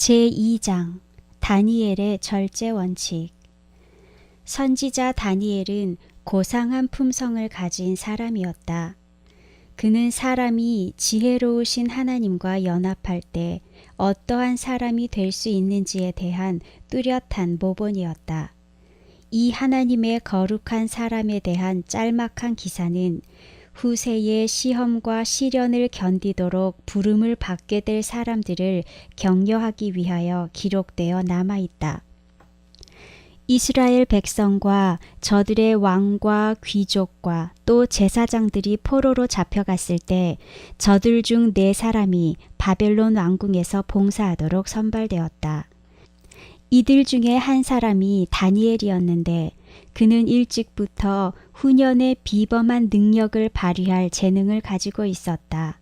제2장 다니엘의 절제 원칙 선지자 다니엘은 고상한 품성을 가진 사람이었다. 그는 사람이 지혜로우신 하나님과 연합할 때 어떠한 사람이 될 수 있는지에 대한 뚜렷한 모본이었다. 이 하나님의 거룩한 사람에 대한 짤막한 기사는 후세의 시험과 시련을 견디도록 부름을 받게 될 사람들을 격려하기 위하여 기록되어 남아 있다. 이스라엘 백성과 저들의 왕과 귀족과 또 제사장들이 포로로 잡혀갔을 때 저들 중 네 사람이 바벨론 왕궁에서 봉사하도록 선발되었다. 이들 중에 한 사람이 다니엘이었는데 그는 일찍부터 후년의 비범한 능력을 발휘할 재능을 가지고 있었다.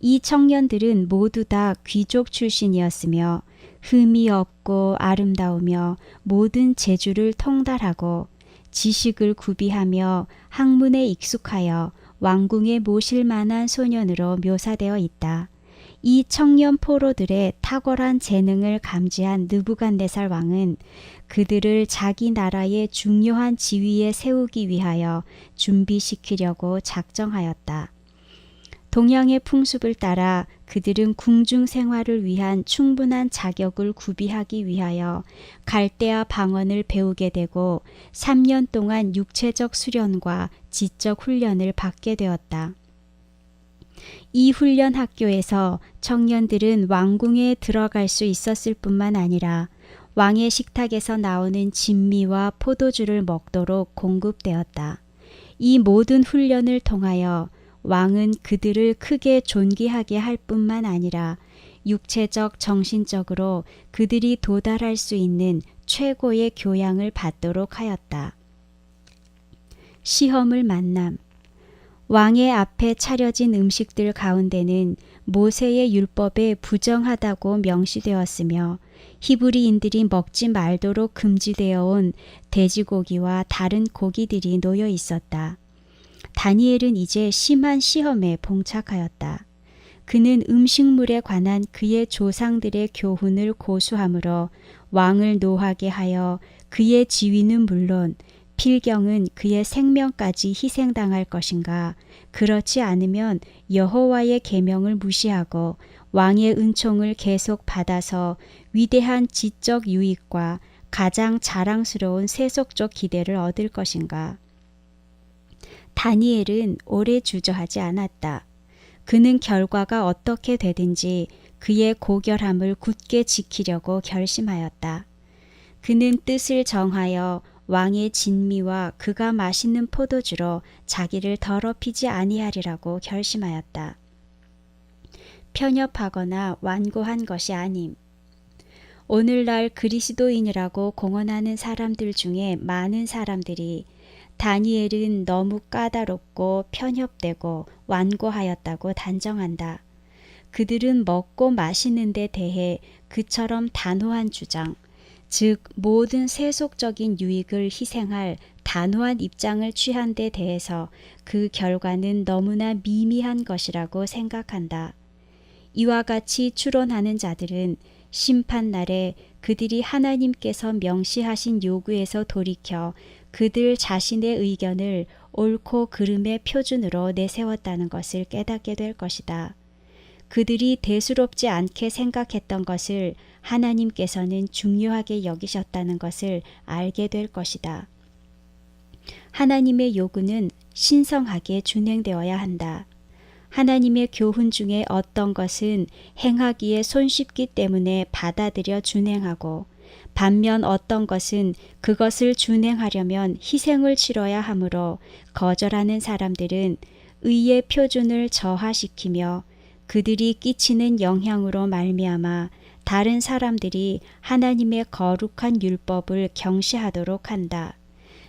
이 청년들은 모두 다 귀족 출신이었으며 흠이 없고 아름다우며 모든 재주를 통달하고 지식을 구비하며 학문에 익숙하여 왕궁에 모실 만한 소년으로 묘사되어 있다. 이 청년 포로들의 탁월한 재능을 감지한 느부갓네살 왕은 그들을 자기 나라의 중요한 지위에 세우기 위하여 준비시키려고 작정하였다. 동양의 풍습을 따라 그들은 궁중 생활을 위한 충분한 자격을 구비하기 위하여 갈대아 방언을 배우게 되고 3년 동안 육체적 수련과 지적 훈련을 받게 되었다. 이 훈련 학교에서 청년들은 왕궁에 들어갈 수 있었을 뿐만 아니라 왕의 식탁에서 나오는 진미와 포도주를 먹도록 공급되었다. 이 모든 훈련을 통하여 왕은 그들을 크게 존귀하게 할 뿐만 아니라 육체적, 정신적으로 그들이 도달할 수 있는 최고의 교양을 받도록 하였다. 시험을 만남 왕의 앞에 차려진 음식들 가운데는 모세의 율법에 부정하다고 명시되었으며 히브리인들이 먹지 말도록 금지되어 온 돼지고기와 다른 고기들이 놓여 있었다. 다니엘은 이제 심한 시험에 봉착하였다. 그는 음식물에 관한 그의 조상들의 교훈을 고수하므로 왕을 노하게 하여 그의 지위는 물론 필경은 그의 생명까지 희생당할 것인가? 그렇지 않으면 여호와의 계명을 무시하고 왕의 은총을 계속 받아서 위대한 지적 유익과 가장 자랑스러운 세속적 기대를 얻을 것인가? 다니엘은 오래 주저하지 않았다. 그는 결과가 어떻게 되든지 그의 고결함을 굳게 지키려고 결심하였다. 그는 뜻을 정하여 왕의 진미와 그가 마시는 포도주로 자기를 더럽히지 아니하리라고 결심하였다. 편협하거나 완고한 것이 아님. 오늘날 그리스도인이라고 공언하는 사람들 중에 많은 사람들이 다니엘은 너무 까다롭고 편협되고 완고하였다고 단정한다. 그들은 먹고 마시는 데 대해 그처럼 단호한 주장, 즉 모든 세속적인 유익을 희생할 단호한 입장을 취한 데 대해서 그 결과는 너무나 미미한 것이라고 생각한다. 이와 같이 추론하는 자들은 심판날에 그들이 하나님께서 명시하신 요구에서 돌이켜 그들 자신의 의견을 옳고 그름의 표준으로 내세웠다는 것을 깨닫게 될 것이다. 그들이 대수롭지 않게 생각했던 것을 하나님께서는 중요하게 여기셨다는 것을 알게 될 것이다. 하나님의 요구는 신성하게 준행되어야 한다. 하나님의 교훈 중에 어떤 것은 행하기에 손쉽기 때문에 받아들여 준행하고 반면 어떤 것은 그것을 준행하려면 희생을 치러야 하므로 거절하는 사람들은 의의 표준을 저하시키며 그들이 끼치는 영향으로 말미암아 다른 사람들이 하나님의 거룩한 율법을 경시하도록 한다.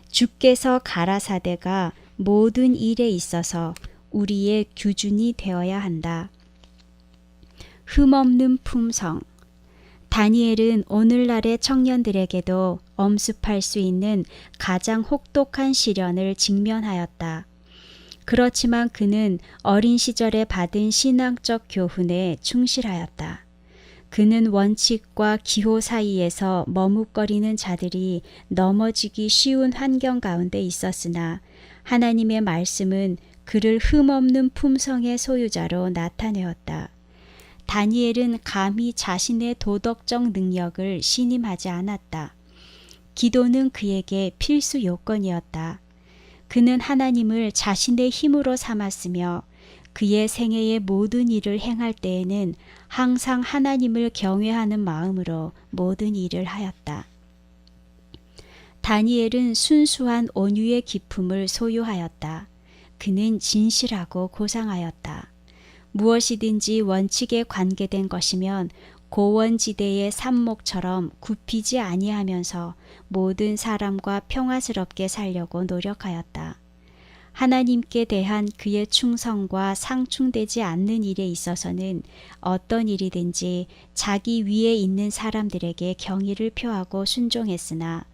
주께서 가라사대가 모든 일에 있어서 우리의 규준이 되어야 한다. 흠없는 품성 다니엘은 오늘날의 청년들에게도 엄습할 수 있는 가장 혹독한 시련을 직면하였다. 그렇지만 그는 어린 시절에 받은 신앙적 교훈에 충실하였다. 그는 원칙과 기호 사이에서 머뭇거리는 자들이 넘어지기 쉬운 환경 가운데 있었으나 하나님의 말씀은 그를 흠없는 품성의 소유자로 나타내었다. 다니엘은 감히 자신의 도덕적 능력을 신임하지 않았다. 기도는 그에게 필수 요건이었다. 그는 하나님을 자신의 힘으로 삼았으며 그의 생애의 모든 일을 행할 때에는 항상 하나님을 경외하는 마음으로 모든 일을 하였다. 다니엘은 순수한 온유의 기품을 소유하였다. 그는 진실하고 고상하였다. 무엇이든지 원칙에 관계된 것이면 고원지대의 삽목처럼 굽히지 아니하면서 모든 사람과 평화스럽게 살려고 노력하였다. 하나님께 대한 그의 충성과 상충되지 않는 일에 있어서는 어떤 일이든지 자기 위에 있는 사람들에게 경의를 표하고 순종했으나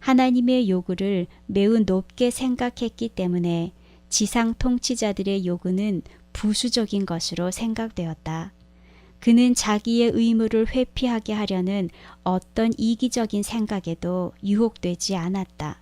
하나님의 요구를 매우 높게 생각했기 때문에 지상 통치자들의 요구는 부수적인 것으로 생각되었다. 그는 자기의 의무를 회피하게 하려는 어떤 이기적인 생각에도 유혹되지 않았다.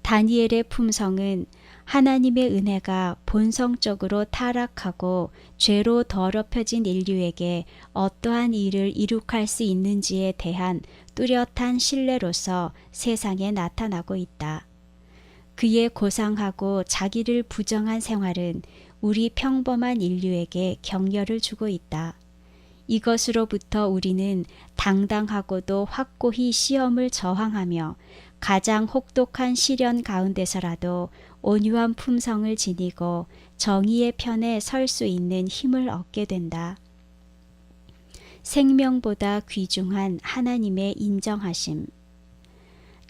다니엘의 품성은 하나님의 은혜가 본성적으로 타락하고 죄로 더럽혀진 인류에게 어떠한 일을 이룩할 수 있는지에 대한 뚜렷한 신뢰로서 세상에 나타나고 있다. 그의 고상하고 자기를 부정한 생활은 우리 평범한 인류에게 격려를 주고 있다. 이것으로부터 우리는 당당하고도 확고히 시험을 저항하며 가장 혹독한 시련 가운데서라도 온유한 품성을 지니고 정의의 편에 설 수 있는 힘을 얻게 된다. 생명보다 귀중한 하나님의 인정하심.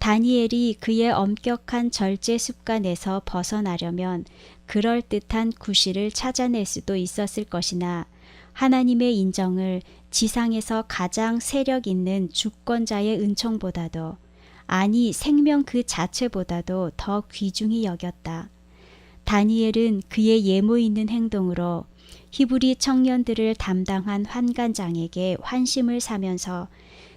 다니엘이 그의 엄격한 절제 습관에서 벗어나려면 그럴듯한 구실을 찾아낼 수도 있었을 것이나 하나님의 인정을 지상에서 가장 세력 있는 주권자의 은총보다도 아니 생명 그 자체보다도 더 귀중히 여겼다. 다니엘은 그의 예모 있는 행동으로 히브리 청년들을 담당한 환관장에게 환심을 사면서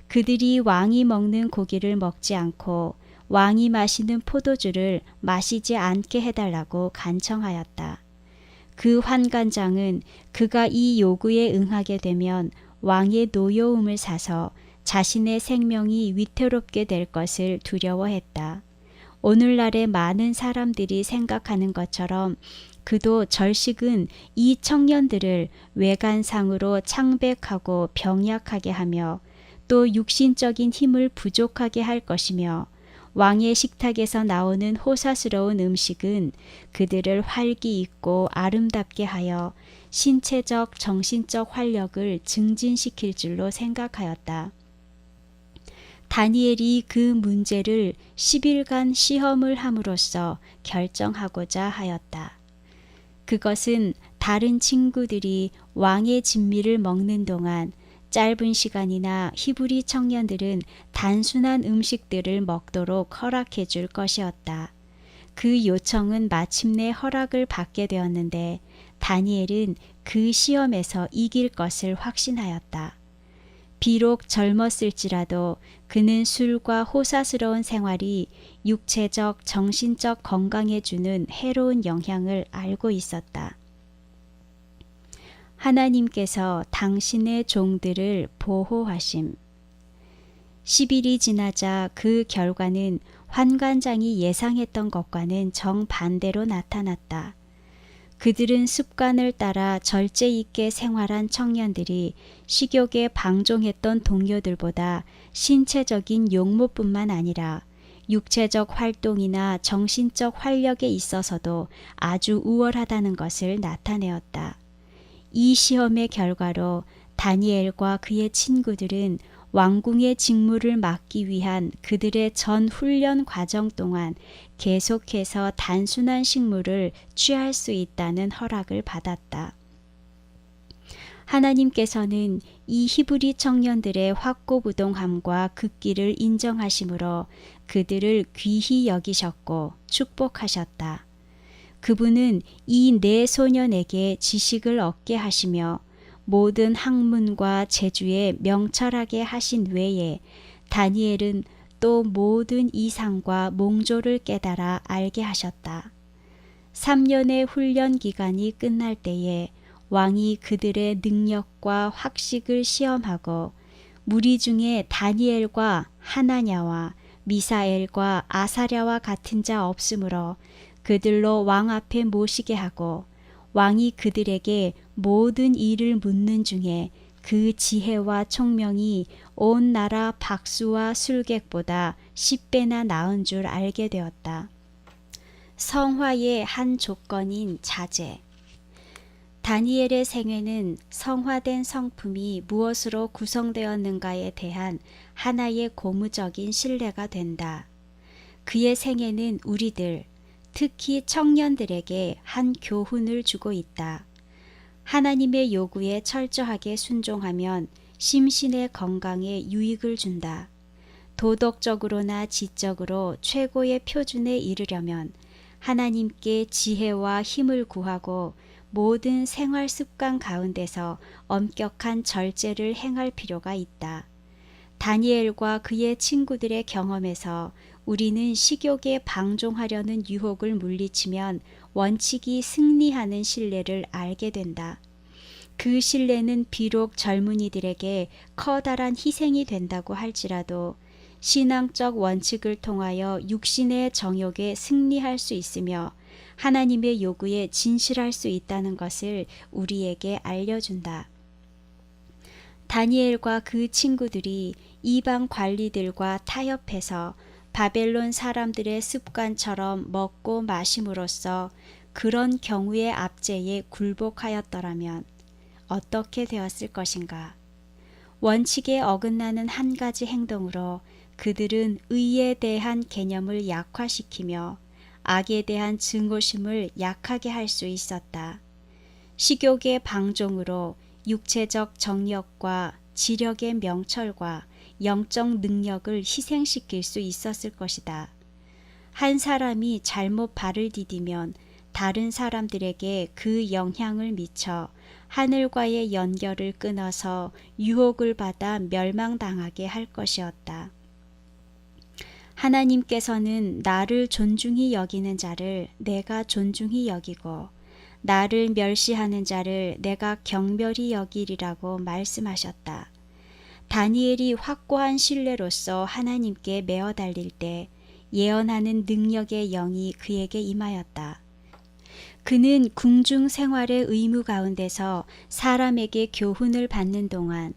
그들이 왕이 먹는 고기를 먹지 않고 왕이 마시는 포도주를 마시지 않게 해달라고 간청하였다. 그 환관장은 그가 이 요구에 응하게 되면 왕의 노여움을 사서 자신의 생명이 위태롭게 될 것을 두려워했다. 오늘날의 많은 사람들이 생각하는 것처럼 그도 절식은 이 청년들을 외관상으로 창백하고 병약하게 하며 또 육신적인 힘을 부족하게 할 것이며 왕의 식탁에서 나오는 호사스러운 음식은 그들을 활기 있고 아름답게 하여 신체적 정신적 활력을 증진시킬 줄로 생각하였다. 다니엘이 그 문제를 10일간 시험을 함으로써 결정하고자 하였다. 그것은 다른 친구들이 왕의 진미를 먹는 동안 짧은 시간이나 히브리 청년들은 단순한 음식들을 먹도록 허락해 줄 것이었다. 그 요청은 마침내 허락을 받게 되었는데 다니엘은 그 시험에서 이길 것을 확신하였다. 비록 젊었을지라도 그는 술과 호사스러운 생활이 육체적, 정신적 건강에 주는 해로운 영향을 알고 있었다. 하나님께서 당신의 종들을 보호하심. 10일이 지나자 그 결과는 환관장이 예상했던 것과는 정반대로 나타났다. 그들은 습관을 따라 절제 있게 생활한 청년들이 식욕에 방종했던 동료들보다 신체적인 용모뿐만 아니라 육체적 활동이나 정신적 활력에 있어서도 아주 우월하다는 것을 나타내었다. 이 시험의 결과로 다니엘과 그의 친구들은 왕궁의 직무를 맡기 위한 그들의 전 훈련 과정 동안 계속해서 단순한 식물을 취할 수 있다는 허락을 받았다. 하나님께서는 이 히브리 청년들의 확고부동함과 극기를 인정하심으로 그들을 귀히 여기셨고 축복하셨다. 그분은 이 네 소년에게 지식을 얻게 하시며 모든 학문과 재주에 명철하게 하신 외에 다니엘은 또 모든 이상과 몽조를 깨달아 알게 하셨다. 3년의 훈련 기간이 끝날 때에 왕이 그들의 능력과 학식을 시험하고 무리 중에 다니엘과 하나냐와 미사엘과 아사랴와 같은 자 없으므로 그들로 왕 앞에 모시게 하고 왕이 그들에게 모든 일을 묻는 중에 그 지혜와 총명이 온 나라 박수와 술객보다 10배나 나은 줄 알게 되었다. 성화의 한 조건인 자제. 다니엘의 생애는 성화된 성품이 무엇으로 구성되었는가에 대한 하나의 고무적인 신뢰가 된다. 그의 생애는 우리들, 특히 청년들에게 한 교훈을 주고 있다. 하나님의 요구에 철저하게 순종하면 심신의 건강에 유익을 준다. 도덕적으로나 지적으로 최고의 표준에 이르려면 하나님께 지혜와 힘을 구하고 모든 생활 습관 가운데서 엄격한 절제를 행할 필요가 있다. 다니엘과 그의 친구들의 경험에서 우리는 식욕에 방종하려는 유혹을 물리치면 원칙이 승리하는 신뢰를 알게 된다. 그 신뢰는 비록 젊은이들에게 커다란 희생이 된다고 할지라도 신앙적 원칙을 통하여 육신의 정욕에 승리할 수 있으며 하나님의 요구에 진실할 수 있다는 것을 우리에게 알려준다. 다니엘과 그 친구들이 이방 관리들과 타협해서 바벨론 사람들의 습관처럼 먹고 마심으로써 그런 경우의 압제에 굴복하였더라면 어떻게 되었을 것인가? 원칙에 어긋나는 한 가지 행동으로 그들은 의에 대한 개념을 약화시키며 악에 대한 증오심을 약하게 할 수 있었다. 식욕의 방종으로 육체적 정력과 지력의 명철과 영적 능력을 희생시킬 수 있었을 것이다. 한 사람이 잘못 발을 디디면 다른 사람들에게 그 영향을 미쳐 하늘과의 연결을 끊어서 유혹을 받아 멸망당하게 할 것이었다. 하나님께서는 나를 존중히 여기는 자를 내가 존중히 여기고 나를 멸시하는 자를 내가 경멸히 여기리라고 말씀하셨다. 다니엘이 확고한 신뢰로서 하나님께 매어 달릴 때 예언하는 능력의 영이 그에게 임하였다. 그는 궁중 생활의 의무 가운데서 사람에게 교훈을 받는 동안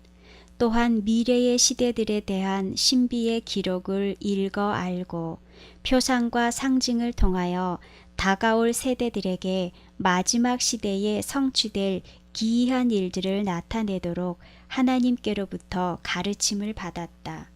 또한 미래의 시대들에 대한 신비의 기록을 읽어 알고 표상과 상징을 통하여 다가올 세대들에게 마지막 시대에 성취될 기이한 일들을 나타내도록 하나님께로부터 가르침을 받았다.